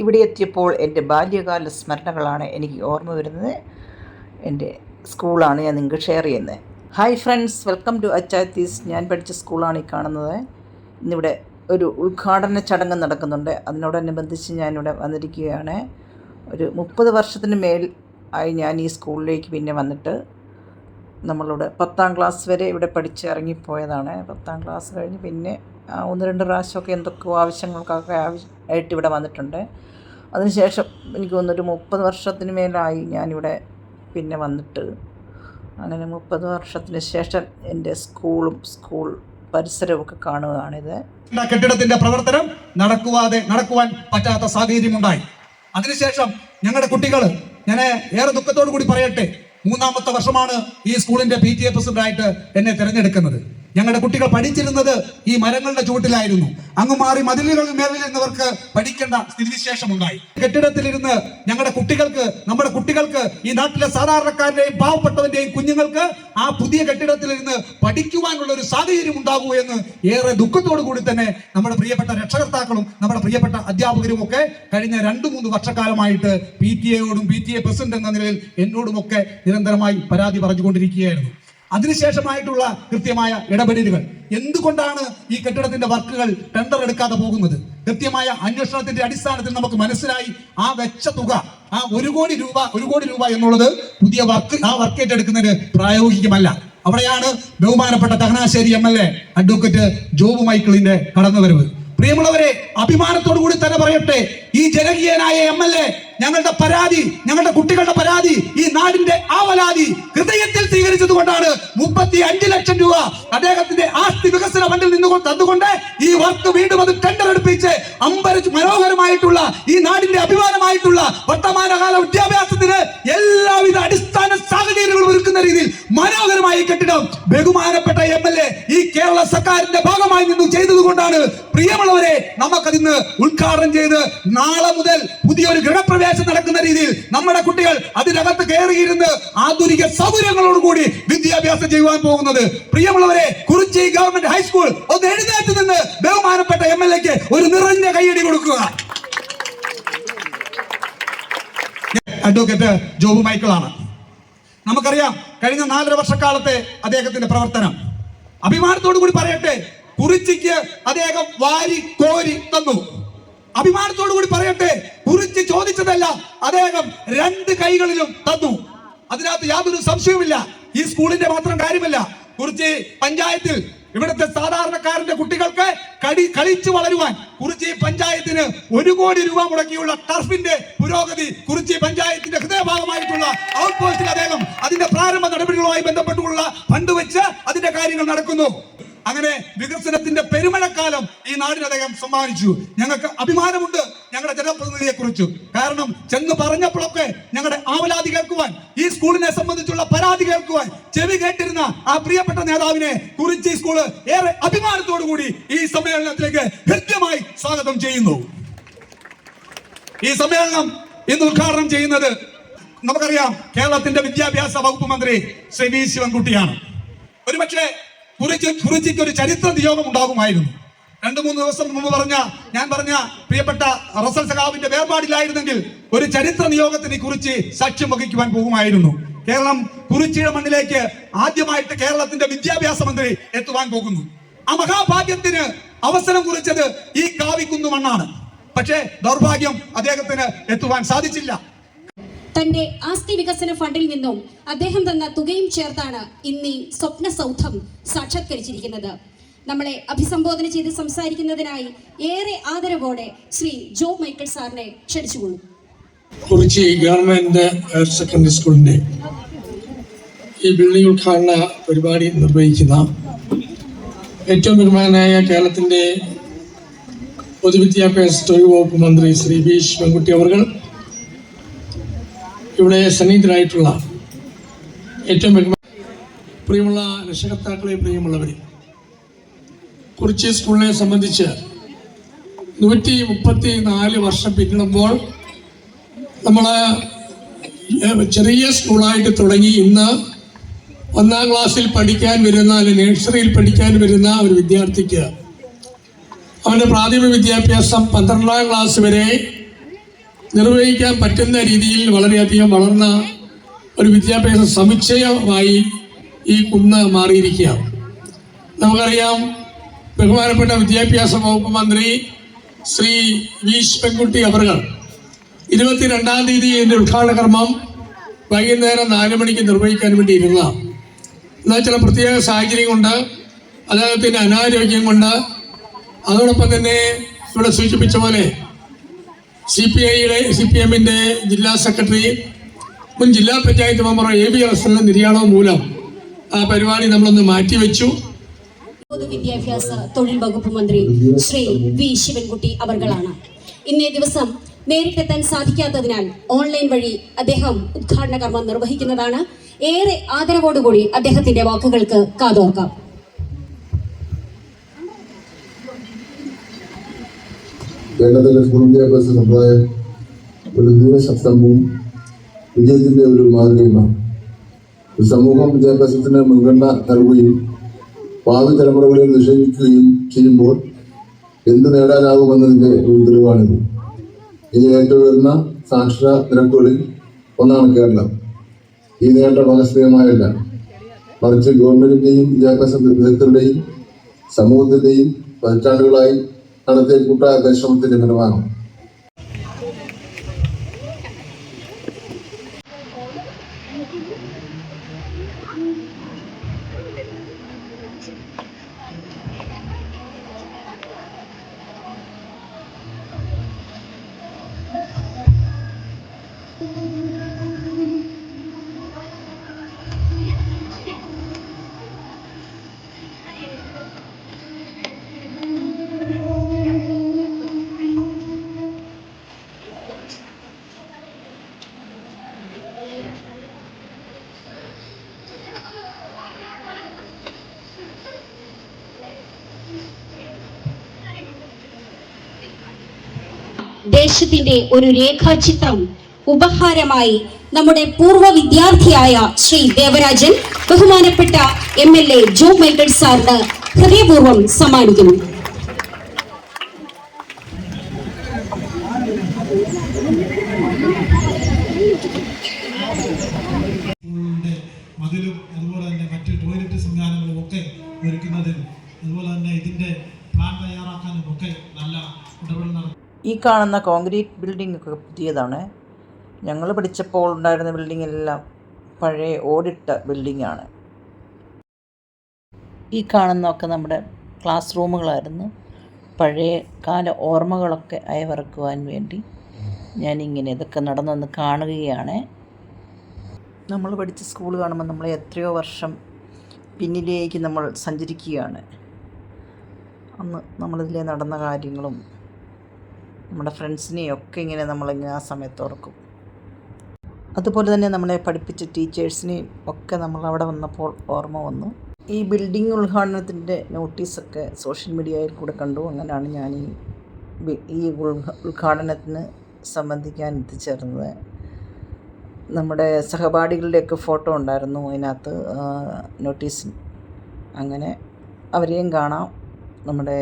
ഇവിടെ എത്തിയപ്പോൾ എന്റെ ബാല്യകാല സ്മരണകളാണ് എനിക്ക് ഓർമ്മ വരുന്നത്. എന്റെ സ്കൂളാണ് ഞാൻ നിങ്ങൾക്ക് ഷെയർ ചെയ്യുന്നത്. ഹായ് ഫ്രണ്ട്സ് വെൽക്കം ടു അച്ചാത്തീസ് ഞാൻ പഠിച്ച സ്കൂളാണ് ഈ കാണുന്നത്. ഇന്നിവിടെ ഒരു ഉദ്ഘാടന ചടങ്ങ് നടക്കുന്നുണ്ട്. അതിനോടനുബന്ധിച്ച് ഞാനിവിടെ വന്നിരിക്കുകയാണ്. ഒരു മുപ്പത് വർഷത്തിന് മേൽ ആയി ഞാൻ ഈ സ്കൂളിലേക്ക് പിന്നെ വന്നിട്ട് നമ്മളിവിടെ പത്താം ക്ലാസ് വരെ ഇവിടെ പഠിച്ച് ഇറങ്ങിപ്പോയതാണ്. പത്താം ക്ലാസ് കഴിഞ്ഞ് പിന്നെ ഒന്ന് രണ്ട് പ്രാവശ്യമൊക്കെ എന്തൊക്കെയോ ആവശ്യങ്ങൾക്കൊക്കെ ആയിട്ട് ഇവിടെ വന്നിട്ടുണ്ട്. അതിനുശേഷം എനിക്ക് തോന്നുന്നൊരു മുപ്പത് വർഷത്തിന് മേലായി ഞാനിവിടെ പിന്നെ വന്നിട്ട്. അങ്ങനെ മുപ്പത് വർഷത്തിന് ശേഷം എന്റെ സ്കൂളും സ്കൂൾ പരിസരവും ഒക്കെ കാണുകയാണിത് കെട്ടിടത്തിന്റെ പ്രവർത്തനം നടക്കുവാതെ നടക്കുവാൻ പറ്റാത്ത സാഹചര്യമുണ്ടായി. അതിനുശേഷം ഞങ്ങളുടെ കുട്ടികൾ ഞാൻ ഏറെ ദുഃഖത്തോടു കൂടി പറയട്ടെ മൂന്നാമത്തെ വർഷമാണ് ഈ സ്കൂളിന്റെ പി ടി എ പ്രസിഡന്റായിട്ട് എന്നെ തിരഞ്ഞെടുക്കുന്നത്. ഞങ്ങളുടെ കുട്ടികൾ പഠിച്ചിരുന്നത് ഈ മരങ്ങളുടെ ചുവട്ടിലായിരുന്നു. അങ്ങ് മാറി മതിലുകളിൽ മേലിരുന്നവർക്ക് പഠിക്കേണ്ട സ്ഥിതിവിശേഷമുണ്ടായി. കെട്ടിടത്തിലിരുന്ന് ഞങ്ങളുടെ കുട്ടികൾക്ക് നമ്മുടെ കുട്ടികൾക്ക് ഈ നാട്ടിലെ സാധാരണക്കാരുടെയും പാവപ്പെട്ടവന്റെയും കുഞ്ഞുങ്ങൾക്ക് ആ പുതിയ കെട്ടിടത്തിലിരുന്ന് പഠിക്കുവാനുള്ള ഒരു സാഹചര്യം ഉണ്ടാകൂ എന്ന് ഏറെ ദുഃഖത്തോടു കൂടി തന്നെ നമ്മുടെ പ്രിയപ്പെട്ട രക്ഷകർത്താക്കളും നമ്മുടെ പ്രിയപ്പെട്ട അധ്യാപകരും ഒക്കെ കഴിഞ്ഞ രണ്ടു മൂന്ന് വർഷക്കാലമായിട്ട് പി ടി എയോടും പി ടി എ പ്രസിഡന്റ് എന്ന നിലയിൽ എന്നോടുമൊക്കെ നിരന്തരമായി പരാതി പറഞ്ഞുകൊണ്ടിരിക്കുകയായിരുന്നു. അതിനുശേഷമായിട്ടുള്ള കൃത്യമായ ഇടപെടലുകൾ. എന്തുകൊണ്ടാണ് ഈ കെട്ടിടത്തിന്റെ വർക്കുകൾ ടെൻഡർ എടുക്കാതെ പോകുന്നത്? കൃത്യമായ അന്വേഷണത്തിന്റെ അടിസ്ഥാനത്തിൽ നമുക്ക് മനസ്സിലായി ആ വെച്ച തുക ആ ഒരു കോടി രൂപ ഒരു കോടി രൂപ എന്നുള്ളത് പുതിയ വർക്ക് ആ വർക്ക് ഏറ്റെടുക്കുന്നതിന് പ്രായോഗികമല്ല. അവിടെയാണ് ബഹുമാനപ്പെട്ട തഹനാശേരി M L A advocate Job മൈക്കിളിന്റെ കടന്നുവരവ്. പ്രിയമുള്ളവരെ അഭിമാനത്തോടു കൂടി തന്നെ പറയട്ടെ ഈ ജനകീയനായ എം എൽ എ ഞങ്ങളുടെ പരാതി ഞങ്ങളുടെ കുട്ടികളുടെ പരാതി ഈ നാടിന്റെ ആവലാതി ഹൃദയത്തിൽ സ്വീകരിച്ചത് കൊണ്ടാണ് മുപ്പത്തി അഞ്ച് ലക്ഷം രൂപ അദ്ദേഹത്തിന്റെ ആസ്തി വികസന ഫണ്ടിൽ നിന്നുകൊണ്ട് തന്നുകൊണ്ട് ഈ വർക്ക് വീണ്ടും അത് ടെൻഡർ എടുപ്പിച്ച് അമ്പര മനോഹരമായിട്ടുള്ള ഈ നാടിന്റെ അഭിമാനമായിട്ടുള്ള വർത്തമാനകാല വിദ്യാഭ്യാസത്തിന് എല്ലാവിധ അടിസ്ഥാന സാഹചര്യങ്ങളും ഒരുക്കുന്ന രീതിയിൽ മനോഹരമായി കെട്ടിടം ബഹുമാനപ്പെട്ട എം എൽ എ ഈ കേരള സർക്കാരിന്റെ ഭാഗമായി നിന്നും ചെയ്തത് കൊണ്ടാണ് പ്രിയമുള്ളവരെ നമുക്കതിന്ന് ഉദ്ഘാടനം ചെയ്ത് നാളെ മുതൽ പുതിയൊരു ഗൃഹപ്രവേശം നടക്കുന്ന രീതിയിൽ നമ്മുടെ കുട്ടികൾ അതിനകത്ത് കയറിയിരുന്ന് ആധുനിക സൗകര്യങ്ങളോടുകൂടി വിദ്യാഭ്യാസം ചെയ്യുവാൻ പോകുന്നത്. പ്രിയമുള്ളവരെ കുറിച്ചി ഗവൺമെന്റ് ഹൈസ്കൂൾ ഒന്ന് എഴുന്നേറ്റ് നിന്ന് ബഹുമാനപ്പെട്ട എം എൽ എക്ക് ഒരു നിറഞ്ഞ കൈയടി കൊടുക്കുക. അഡ്വക്കേറ്റ് ജോബ് മൈക്കിളാണ്. നമുക്കറിയാം കഴിഞ്ഞ നാലര വർഷക്കാലത്തെ അദ്ദേഹത്തിന്റെ പ്രവർത്തനം. അഭിമാനത്തോടു കൂടി പറയട്ടെ കുറിച്ചിക്ക് അദ്ദേഹം വാരി കോരി തന്നു. അഭിമാനത്തോടു കൂടി പറയട്ടെ. കുറിച്ച് ചോദിച്ചതല്ല അദ്ദേഹം രണ്ട് കൈകളിലും തന്നു. അതിനകത്ത് യാതൊരു സംശയവുമില്ല. ഈ സ്കൂളിന്റെ മാത്രം കാര്യമല്ല കുറിച്ച് പഞ്ചായത്തിൽ ഇവിടുത്തെ സാധാരണക്കാരന്റെ കുട്ടികൾക്ക് കടി കളിച്ചു വളരുവാൻ കുറിച്ചി പഞ്ചായത്തിന് ഒരു കോടി രൂപ മുടക്കിയുള്ള ടർഫിന്റെ പുരോഗതി കുറിച്ചി പഞ്ചായത്തിന്റെ ഹൃദയഭാഗമായിട്ടുള്ള ഔട്ട് പോസ്റ്റിൽ അദ്ദേഹം അതിന്റെ പ്രാരംഭ നടപടികളുമായി ബന്ധപ്പെട്ടുള്ള ഫണ്ട് വെച്ച് അതിന്റെ കാര്യങ്ങൾ നടക്കുന്നു. അങ്ങനെ വികസനത്തിന്റെ പെരുമഴക്കാലം ഈ നാടിന് അദ്ദേഹം സമ്മാനിച്ചു. ഞങ്ങൾക്ക് അഭിമാനമുണ്ട് ഞങ്ങളുടെ ജനപ്രതിനിധിയെ കുറിച്ച് കാരണം ചെന്ന് പറഞ്ഞപ്പോഴൊക്കെ ഞങ്ങളുടെ ആവലാതി കേൾക്കുവാൻ ഈ സ്കൂളിനെ സംബന്ധിച്ചുള്ള പരാതി കേൾക്കുവാൻ ചെവി കേട്ടിരുന്ന ആ പ്രിയപ്പെട്ട നേതാവിനെ കുറിച്ച് ഈ സ്കൂൾ ഏറെ അഭിമാനത്തോടു കൂടി ഈ സമ്മേളനത്തിലേക്ക് ഹൃദ്യമായി സ്വാഗതം ചെയ്യുന്നു. ഈ സമ്മേളനം ഇന്ന് ഉദ്ഘാടനം ചെയ്യുന്നത് നമുക്കറിയാം കേരളത്തിന്റെ വിദ്യാഭ്യാസ വകുപ്പ് മന്ത്രി ശ്രീ വി ശിവൻകുട്ടിയാണ്. ഒരുപക്ഷെ കുറിച്ച് കുറിച്ചിക്ക് ഒരു ചരിത്ര നിയോഗം ഉണ്ടാകുമായിരുന്നു രണ്ടു മൂന്ന് ദിവസം മുമ്പ് പറഞ്ഞ ഞാൻ പറഞ്ഞ പ്രിയപ്പെട്ട റസൽ സഖാവിന്റെ വേർപാടിലായിരുന്നെങ്കിൽ ഒരു ചരിത്ര നിയോഗത്തിന് കുറിച്ച് സാക്ഷ്യം വഹിക്കുവാൻ പോകുമായിരുന്നു. കേരളം കുറിച്ചിയുടെ മണ്ണിലേക്ക് ആദ്യമായിട്ട് കേരളത്തിന്റെ വിദ്യാഭ്യാസ മന്ത്രി എത്തുവാൻ പോകുന്നു. ആ മഹാഭാഗ്യത്തിന് അവസരം കുറിച്ചത് ഈ കാവിക്കുന്നു മണ്ണാണ്. പക്ഷേ ദൗർഭാഗ്യം അദ്ദേഹത്തിന് എത്തുവാൻ സാധിച്ചില്ല. തന്റെ ആസ്തി വികസന ഫണ്ടിൽ നിന്നും അദ്ദേഹം തന്ന തുകയും ചേർത്താണ് ഇന്ന് ഈ സ്വപ്ന സൗധം സാക്ഷാത്കരിച്ചിരിക്കുന്നത്. നമ്മളെ അഭിസംബോധന ചെയ്ത് സംസാരിക്കുന്നതിനായി ഏറെ ആദരവോടെ ശ്രീ ജോ മൈക്കിൾ സാറിനെ ക്ഷണിച്ചുകൊള്ളു. കുറിച്ചി ഗവൺമെന്റ് ഹയർ സെക്കൻഡറി സ്കൂളിന്റെ ഈ ബിൽഡിംഗ് ഉദ്ഘാടന പരിപാടി നിർവഹിക്കുന്ന ഏറ്റവും ബഹുമാനായ കേരളത്തിന്റെ പൊതുവിദ്യാഭ്യാസ തൊഴിൽ വകുപ്പ് മന്ത്രി ശ്രീ ബി ശിവൻകുട്ടി അവർ ഇവിടെ സന്നിഹിതരായിട്ടുള്ള ഏറ്റവും പ്രിയമുള്ള രക്ഷകർത്താക്കളെ പ്രിയമുള്ളവരെ കുറിച്ചി സ്കൂളിനെ സംബന്ധിച്ച് നൂറ്റി മുപ്പത്തി നാല് വർഷം പിന്നിടുമ്പോൾ നമ്മൾ ചെറിയ സ്കൂളായിട്ട് തുടങ്ങി ഇന്ന് ഒന്നാം ക്ലാസ്സിൽ പഠിക്കാൻ വരുന്ന അല്ലെങ്കിൽ നഴ്സറിയിൽ പഠിക്കാൻ വരുന്ന ഒരു വിദ്യാർത്ഥിക്ക് അവന്റെ പ്രാഥമിക വിദ്യാഭ്യാസം പന്ത്രണ്ടാം ക്ലാസ് വരെ നിർവഹിക്കാൻ പറ്റുന്ന രീതിയിൽ വളരെയധികം വളർന്ന ഒരു വിദ്യാഭ്യാസ സമുച്ചയമായി ഈ കുന്ന് മാറിയിരിക്കുകയാണ്. നമുക്കറിയാം ബഹുമാനപ്പെട്ട വിദ്യാഭ്യാസ വകുപ്പ് മന്ത്രി ശ്രീ വി പെൺകുട്ടി അവർകൾ ഇരുപത്തിരണ്ടാം തീയതി ഇതിന്റെ ഉദ്ഘാടന കർമ്മം വൈകുന്നേരം നാല് മണിക്ക് നിർവഹിക്കാൻ വേണ്ടി ഇരുന്നതാണ്. എന്നാൽ ചില പ്രത്യേക സാഹചര്യം കൊണ്ട് അദ്ദേഹത്തിന്റെ അനാരോഗ്യം കൊണ്ട് അതോടൊപ്പം തന്നെ ഇവിടെ സൂചിപ്പിച്ച പോലെ സി പി ഐയുടെ സി പി എമ്മിന്റെ ജില്ലാ സെക്രട്ടറി മുൻ ജില്ലാ പഞ്ചായത്ത് മെമ്പർ എ ബി റസലിന്റെ നിര്യാണവും മൂലം ആ പരിപാടി നമ്മളൊന്ന് മാറ്റിവെച്ചു. പൊതുവിദ്യാഭ്യാസ തൊഴിൽ വകുപ്പ് മന്ത്രി ശ്രീ വി ശിവൻകുട്ടി അവർകളാണ്. ഇന്നേ ദിവസം നേരിട്ടെത്താൻ സാധിക്കാത്തതിനാൽ ഓൺലൈൻ വഴി അദ്ദേഹം ഉദ്ഘാടന കർമ്മം നിർവഹിക്കുന്നതാണ്. ഏറെ ആദരവോടുകൂടി അദ്ദേഹത്തിന്റെ വാക്കുകൾക്ക് കാതോർക്കാം. കേരളത്തിലെ സ്കൂൾ വിദ്യാഭ്യാസ സമ്പ്രദായം ഒരു ദൂരശബ്ദവും വിജയത്തിന്റെ ഒരു മാതൃകയുമാണ്. സമൂഹം വിദ്യാഭ്യാസത്തിന് മുൻഗണന നൽകുകയും ഭാവി തലമുറകളിൽ നിഷേധിക്കുകയും ചെയ്യുമ്പോൾ എന്ത് നേടാനാകുമെന്നതിന്റെ ഒരു തെളിവാണിത്. ഇനി ഏറ്റവും ഉയർന്ന സാക്ഷര നിരക്കുകളിൽ ഒന്നാണ് കേരളം. ഈ നേട്ടം ആകസ്മികമായല്ല മറിച്ച് ഗവൺമെന്റിന്റെയും വിദ്യാഭ്യാസ വിദഗ്ധരുടെയും സമൂഹത്തിന്റെയും പതിറ്റാണ്ടുകളായി നടത്തിയ കൂട്ടായ പരിശ്രമത്തിന്റെ ഫലമാണ്. ദേശത്തിന്റെ ഒരു രേഖാചിത്രം ഉപഹാരമായി നമ്മുടെ പൂർവ വിദ്യാർത്ഥിയായ ശ്രീ ദേവരാജൻ ബഹുമാനപ്പെട്ട M L A Jo Michael സാറിന് ഹൃദയപൂർവം സമ്മാനിക്കുന്നു. അതുപോലെ തന്നെ ടോയ്ലറ്റ് ഒക്കെ ഒരുക്കുന്നതിനും അതുപോലെ തന്നെ ഇതിന്റെ പ്ലാൻ തയ്യാറാക്കാനും ഒക്കെ നല്ല ഇടപെടൽ ഈ കാണുന്ന കോൺക്രീറ്റ് ബിൽഡിംഗ് ഒക്കെ പുതിയതാണ്. ഞങ്ങൾ പഠിച്ചപ്പോൾ ഉണ്ടായിരുന്ന ബിൽഡിംഗ് എല്ലാം പഴയ ഓടിട്ട ബിൽഡിംഗ് ആണ്. ഈ കാണുന്നതൊക്കെ നമ്മുടെ ക്ലാസ് റൂമുകളായിരുന്നു. പഴയ കാല ഓർമ്മകളൊക്കെ അയവിറക്കുവാൻ വേണ്ടി ഞാനിങ്ങനെ ഇതൊക്കെ നടന്നൊന്ന് കാണുകയാണ്. നമ്മൾ പഠിച്ച സ്കൂൾ കാണുമ്പോൾ നമ്മൾ എത്രയോ വർഷം പിന്നിലേക്ക് നമ്മൾ സഞ്ചരിക്കുകയാണ്. അന്ന് നമ്മളിതിലെ നടന്ന കാര്യങ്ങളും നമ്മുടെ ഫ്രണ്ട്സിനെയും ഒക്കെ ഇങ്ങനെ നമ്മളിങ്ങനെ ആ സമയത്ത് ഓർക്കും. അതുപോലെ തന്നെ നമ്മളെ പഠിപ്പിച്ച ടീച്ചേഴ്സിനെയും ഒക്കെ നമ്മൾ അവിടെ വന്നപ്പോൾ ഓർമ്മ വന്നു. ഈ ബിൽഡിംഗ് ഉദ്ഘാടനത്തിന്റെ നോട്ടീസൊക്കെ സോഷ്യൽ മീഡിയയിൽ കൂടെ കണ്ടു. അങ്ങനെയാണ് ഞാൻ ഈ ഈ ഉദ്ഘാടനത്തിന് സംബന്ധിക്കാൻ എത്തിച്ചേർന്നത്. നമ്മുടെ സഹപാഠികളുടെയൊക്കെ ഫോട്ടോ ഉണ്ടായിരുന്നു അതിനകത്ത് നോട്ടീസ്. അങ്ങനെ അവരെയും കാണാം. നമ്മുടെ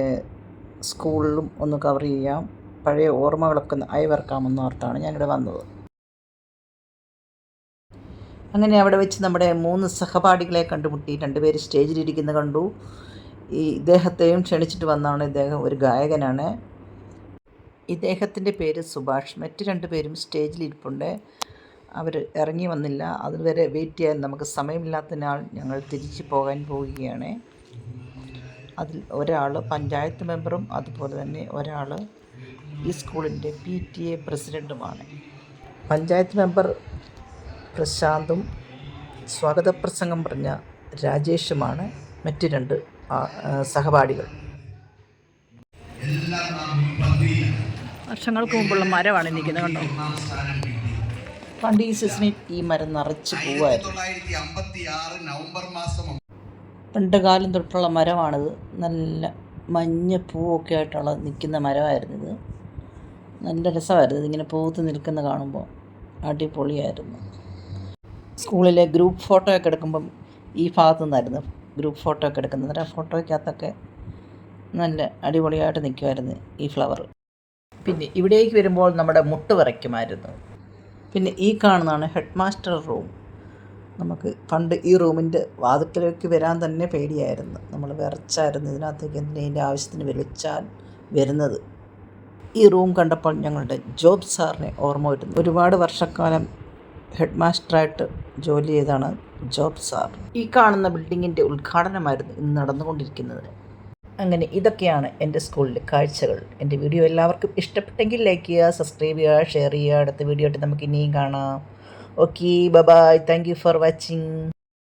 സ്കൂളിലും ഒന്ന് കവർ ചെയ്യാം. പഴയ ഓർമ്മകളൊക്കെ ഒന്ന് അയവിറക്കാമെന്ന് ഓർത്താണ് ഞാനിവിടെ വന്നത്. അങ്ങനെ അവിടെ വെച്ച് നമ്മുടെ മൂന്ന് സഹപാഠികളെ കണ്ടുമുട്ടി. രണ്ടുപേര് സ്റ്റേജിലിരിക്കുന്നത് കണ്ടു. ഈ ഇദ്ദേഹത്തെയും ക്ഷണിച്ചിട്ട് വന്നാണ് ഇദ്ദേഹം ഒരു ഗായകനാണ്. ഇദ്ദേഹത്തിന്റെ പേര് സുഭാഷ്. മറ്റ് രണ്ടുപേരും സ്റ്റേജിലിരിപ്പുണ്ട്. അവർ ഇറങ്ങി വന്നില്ല. അതുവരെ വെയിറ്റ് ചെയ്യാൻ നമുക്ക് സമയമില്ലാത്തതിനാൽ ഞങ്ങൾ തിരിച്ചു പോകാൻ പോവുകയാണ്. അതിൽ ഒരാൾ പഞ്ചായത്ത് മെമ്പറും അതുപോലെ തന്നെ ഒരാൾ ഈ സ്കൂളിന്റെ പി ടി എ പ്രസിഡന്റുമാണ് പഞ്ചായത്ത് മെമ്പർ പ്രശാന്തും സ്വാഗത പ്രസംഗം പറഞ്ഞ രാജേഷുമാണ് മറ്റ് രണ്ട് സഹപാഠികൾ. വർഷങ്ങൾക്ക് മുമ്പുള്ള മരമാണ് നിൽക്കുന്നത് കണ്ടോ? പണ്ട് ഈ സീസണിൽ ഈ മരം നിറച്ച് പോവായിരുന്നു. രണ്ട് പണ്ട് കാലം തൊട്ടുള്ള മരമാണിത്. നല്ല മഞ്ഞ പൂവൊക്കെ ആയിട്ടുള്ള നിൽക്കുന്ന മരമായിരുന്നു ഇത്. നല്ല രസമായിരുന്നു. ഇതിങ്ങനെ പൂത്ത് നിൽക്കുന്ന കാണുമ്പോൾ അടിപൊളിയായിരുന്നു. സ്കൂളിലെ ഗ്രൂപ്പ് ഫോട്ടോ ഒക്കെ എടുക്കുമ്പം ഈ ഭാഗത്തു നിന്നായിരുന്നു ഗ്രൂപ്പ് ഫോട്ടോ ഒക്കെ എടുക്കുന്നത്. ആ ഫോട്ടോയ്ക്കകത്തൊക്കെ നല്ല അടിപൊളിയായിട്ട് നിൽക്കുമായിരുന്നു ഈ ഫ്ലവർ. പിന്നെ ഇവിടേക്ക് വരുമ്പോൾ നമ്മുടെ മുട്ട് വരയ്ക്കുമായിരുന്നു. പിന്നെ ഈ കാണുന്നതാണ് ഹെഡ് മാസ്റ്റർ റൂം. നമുക്ക് പണ്ട് ഈ റൂമിന്റെ വാതിക്കലേക്ക് വരാൻ തന്നെ പേടിയായിരുന്നു. നമ്മൾ വിറച്ചായിരുന്നു ഇതിനകത്തേക്ക് എന്തിനേന്റെ ആവശ്യത്തിന് വിളിച്ചാൽ വരുന്നത്. ഈ റൂം കണ്ടപ്പോൾ ഞങ്ങളുടെ ജോബ് സാറിനെ ഓർമ്മ വരുന്നു. ഒരുപാട് വർഷക്കാലം ഹെഡ് മാസ്റ്ററായിട്ട് ജോലി ചെയ്താണ് ജോബ് സാർ. ഈ കാണുന്ന ബിൽഡിങ്ങിന്റെ ഉദ്ഘാടനമായിരുന്നു ഇന്ന് നടന്നുകൊണ്ടിരിക്കുന്നത്. അങ്ങനെ ഇതൊക്കെയാണ് എന്റെ സ്കൂളിലെ കാഴ്ചകൾ. എന്റെ വീഡിയോ എല്ലാവർക്കും ഇഷ്ടപ്പെട്ടെങ്കിൽ ലൈക്ക് ചെയ്യുക സബ്സ്ക്രൈബ് ചെയ്യുക ഷെയർ ചെയ്യുക. അടുത്ത വീഡിയോ ആയിട്ട് നമുക്ക് ഇനിയും കാണാം. Okay bye bye thank you for watching